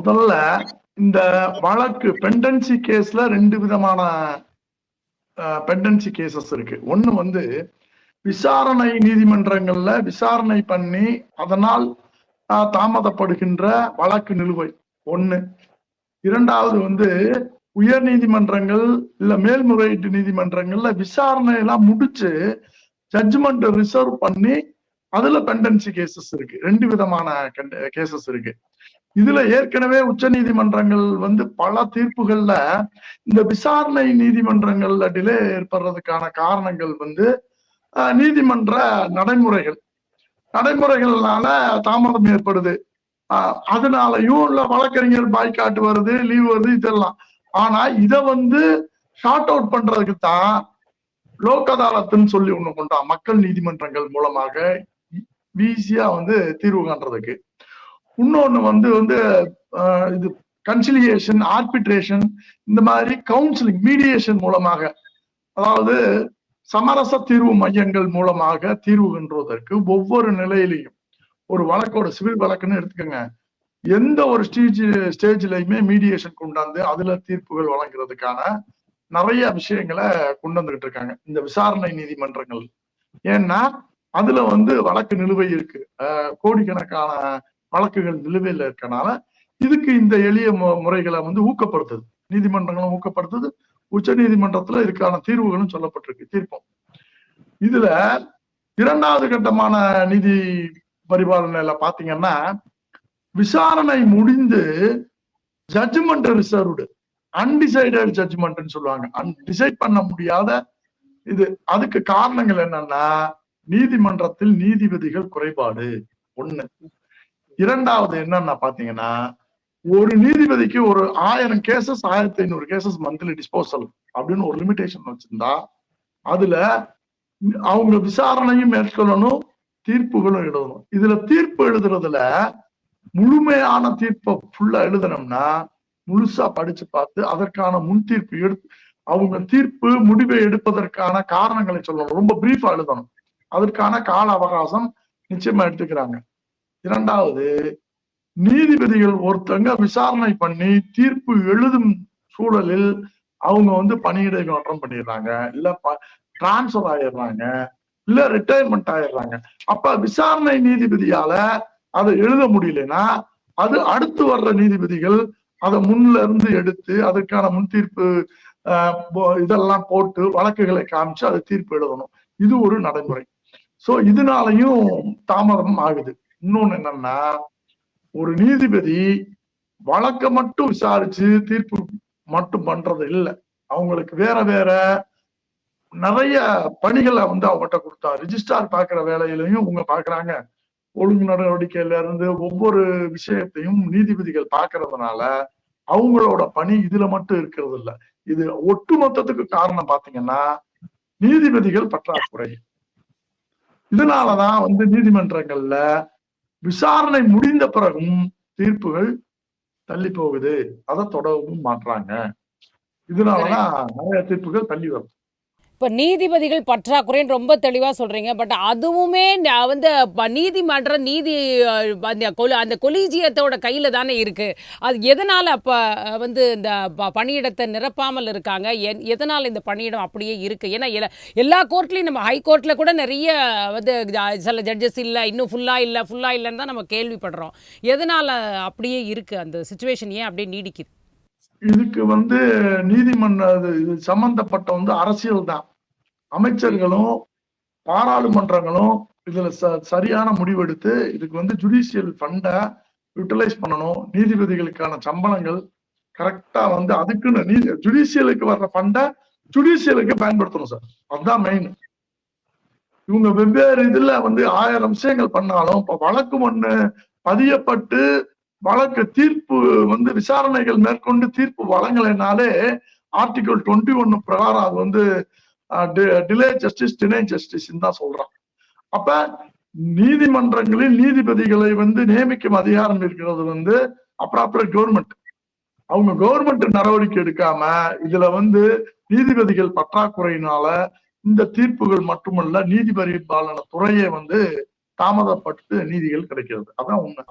முதல்ல இந்த வழக்கு பெண்டன்சி கேஸ்ல ரெண்டு விதமான பெண்டன்சி கேசஸ் இருக்கு. ஒண்ணு வந்து விசாரணை நீதிமன்றங்கள்ல விசாரணை பண்ணி அதனால் தாமதப்படுகின்ற வழக்கு நிலுவை. ஒண்ணு. இரண்டாவது வந்து உயர் நீதிமன்றங்கள் இல்ல மேல்முறையீட்டு நீதிமன்றங்கள்ல விசாரணை எல்லாம் முடிச்சு ஜட்ஜ்மெண்ட் ரிசர்வ் பண்ணி அதுல பெண்டன்சி கேசஸ் இருக்கு. ரெண்டு விதமான கேசஸ் இருக்கு. இதுல ஏற்கனவே உச்ச நீதிமன்றங்கள் வந்து பல தீர்ப்புகள்ல இந்த விசாரணை நீதிமன்றங்கள்ல டிலே ஏற்படுறதுக்கான காரணங்கள் வந்து நீதிமன்ற நடைமுறைகள். நடைமுறைகள்னால தாமதம் ஏற்படுது. அதனாலயும் இல்ல வழக்கறிஞர் பாய்காட்டு வருது லீவ் வருது இதெல்லாம். ஆனா இத வந்து ஷார்ட் அவுட் பண்றதுக்கு தான் லோக் அதாலத்துன்னு சொல்லி ஒண்ணு கொண்டா மக்கள் நீதிமன்றங்கள் மூலமாக ஈஸியா வந்து தீர்வு காண்றதுக்கு. இன்னொன்னு வந்து வந்து ஆஹ், இது கன்சிலியேஷன் ஆர்பிட்ரேஷன் இந்த மாதிரி கவுன்சிலிங் மீடியேஷன் மூலமாக அதாவது சமரச தீர்வு மையங்கள் மூலமாக தீர்வு ஒவ்வொரு நிலையிலையும் ஒரு வழக்கோட சிவில் வழக்குன்னு எடுத்துக்கோங்க. எந்த ஒரு ஸ்டேஜ் ஸ்டேஜ்லையுமே மீடியேஷன் கொண்டாந்து அதுல தீர்ப்புகள் வழங்குறதுக்கான நிறைய விஷயங்களை கொண்டு வந்துகிட்டு இருக்காங்க. இந்த விசாரணை நீதிமன்றங்கள். ஏன்னா அதுல வந்து வழக்கு நிலுவை இருக்கு. அஹ் கோடிக்கணக்கான வழக்குகள் நிலுவையில் இருக்கனால இதுக்கு இந்த எளிய முறைகளை வந்து ஊக்கப்படுத்துது. நீதிமன்றங்களும் ஊக்கப்படுத்துது. உச்ச நீதிமன்றத்துல இதுக்கான தீர்வுகளும் சொல்லப்பட்டிருக்கு. தீர்ப்பம். இதுல இரண்டாவது கட்டமான நீதி பரிபாலனையில பாத்தீங்கன்னா விசாரணை முடிந்து ஜட்ஜ்மெண்ட் ரிசர்வ்டு அன்டிசைடட் ஜட்ஜ்மெண்ட்னு சொல்லுவாங்க. டிசைட் பண்ண முடியாத இது. அதுக்கு காரணங்கள் என்னன்னா நீதிமன்றத்தில் நீதிபதிகள் குறைபாடு. ஒண்ணு. இரண்டாவது என்னன்னா பாத்தீங்கன்னா ஒரு நீதிபதிக்கு ஒரு ஆயிரம் கேசஸ் ஆயிரத்தி ஐநூறு கேசஸ் மந்த்லி டிஸ்போசல் அப்படின்னு ஒரு லிமிடேஷன் வச்சிருந்தா அதுல அவங்க விசாரணையும் மேற்கொள்ளணும் தீர்ப்புகளும் எழுதணும். இதுல தீர்ப்பு எழுதுறதுல முழுமையான தீர்ப்பை ஃபுல்லா எழுதணும்னா முழுசா படிச்சு பார்த்து அதற்கான முன் தீர்ப்பு எடுத்து அவங்க தீர்ப்பு முடிவை எடுப்பதற்கான காரணங்களை சொல்லணும். ரொம்ப பிரீஃபா எழுதணும். அதற்கான கால அவகாசம் நிச்சயமா எடுத்துக்கிறாங்க. இரண்டாவது நீதிபதிகள் ஒருத்தங்க விசாரணை பண்ணி தீர்ப்பு எழுதும் சூழலில் அவங்க வந்து பணியிடை மாற்றம் பண்ணிடுறாங்க. இல்ல டிரான்ஸ்பர் ஆயிடுறாங்க. இல்ல ரிட்டையர்மெண்ட் ஆயிடுறாங்க. அப்ப விசாரணை நீதிபதியால அதை எழுத முடியலன்னா அது அடுத்து வர்ற நீதிபதிகள் அதை முன்ல இருந்து எடுத்து அதற்கான முன் தீர்ப்பு ஆஹ், போ- இதெல்லாம் போட்டு வழக்குகளை காமிச்சு அதை தீர்ப்பு எழுதணும். இது ஒரு நடைமுறை. சோ இதனாலையும் தாமதம் ஆகுது. இன்னொன்னு என்னன்னா ஒரு நீதிபதி வழக்க மட்டும் விசாரிச்சு தீர்ப்பு மட்டும் பண்றது இல்லை. அவங்களுக்கு வேற வேற நிறைய பணிகளை வந்து அவங்ககிட்ட கொடுத்தா ரிஜிஸ்டார் பாக்குற வேலையிலையும் அவங்க பாக்குறாங்க ஒழுங்கு நடவடிக்கையில இருந்து ஒவ்வொரு விஷயத்தையும் நீதிபதிகள் பாக்குறதுனால அவங்களோட பணி இதுல மட்டும் இருக்கிறது இல்ல. இது ஒட்டுமொத்தத்துக்கு காரணம் பாத்தீங்கன்னா நீதிபதிகள் பற்றாக்குறை. இதனாலதான் வந்து நீதிமன்றங்கள்ல விசாரணை முடிந்த பிறகும் தீர்ப்புகள் தள்ளி போகுது. அதை தொடரவும் மாட்றாங்க இதனாலதான் நிறைய தீர்ப்புகள் தள்ளி வரும் இப்போ நீதிபதிகள் பற்றாக்குறைன்னு ரொம்ப தெளிவாக சொல்கிறீங்க பட் அதுவுமே வந்து ப- நீதிமன்ற நீதி அந்த கொலி அந்த கொலீஜியத்தோட கையில் தானே இருக்குது அது எதனால் அப்போ வந்து இந்த ப- பணியிடத்தை நிரப்பாமல் இருக்காங்க? என் எதனால் இந்த பணியிடம் அப்படியே இருக்குது ஏன்னா எல்லா- எல்லா கோர்ட்லேயும் நம்ம ஹை கோர்ட்டில் கூட நிறைய வந்து சில ஜட்ஜஸ் இல்லை இன்னும் ஃபுல்லாக இல்லை ஃபுல்லாக இல்லைன்னு தான் நம்ம கேள்விப்படுறோம். எதனால் அப்படியே இருக்குது அந்த சுச்சுவேஷன் ஏன் அப்படியே நீடிக்குது? இதுக்கு வந்து நீதிமன்ற இது சம்பந்தப்பட்ட வந்து அரசியல் தான் அமைச்சர்களும் பாராளுமன்றங்களும் இதுல ச- சரியான முடிவெடுத்து இதுக்கு வந்து ஜுடிஷியல் ஃபண்டை யூட்டிலைஸ் பண்ணணும். நீதிபதிகளுக்கான சம்பளங்கள் கரெக்டா வந்து அதுக்குன்னு நீதி ஜுடிஷியலுக்கு வர்ற ஃபண்டை ஜுடிஷியலுக்கு பயன்படுத்தணும் சார். அதுதான் மெயின் இவங்க வெவ்வேறு இதுல வந்து ஆயிரம் விஷயங்கள் பண்ணாலும் இப்ப வழக்கு ஒண்ணு பதியப்பட்டு வழக்கு தீர்ப்பு வந்து விசாரணைகள் மேற்கொண்டு தீர்ப்பு வழங்கலைனாலே ஆர்டிகல் டுவெண்ட்டி ஒன்னு பிரகாரம் அது வந்து டிலே ஜஸ்டிஸ் டினை ஜஸ்டிஸ் தான் சொல்றான் அப்ப நீதிமன்றங்களில் நீதிபதிகளை வந்து நியமிக்கும் அதிகாரம் இருக்கிறது வந்து அப்ராப்ரேட் கவர்மெண்ட். அவங்க கவர்மெண்ட் நடவடிக்கை எடுக்காம இதுல வந்து நீதிபதிகள் பற்றாக்குறையினால இந்த தீர்ப்புகள் மட்டுமல்ல நீதிபதி பாலன துறையே வந்து தாமதப்பட்டு நீதிகள் கிடைக்கிறது. அதான் உண்மை.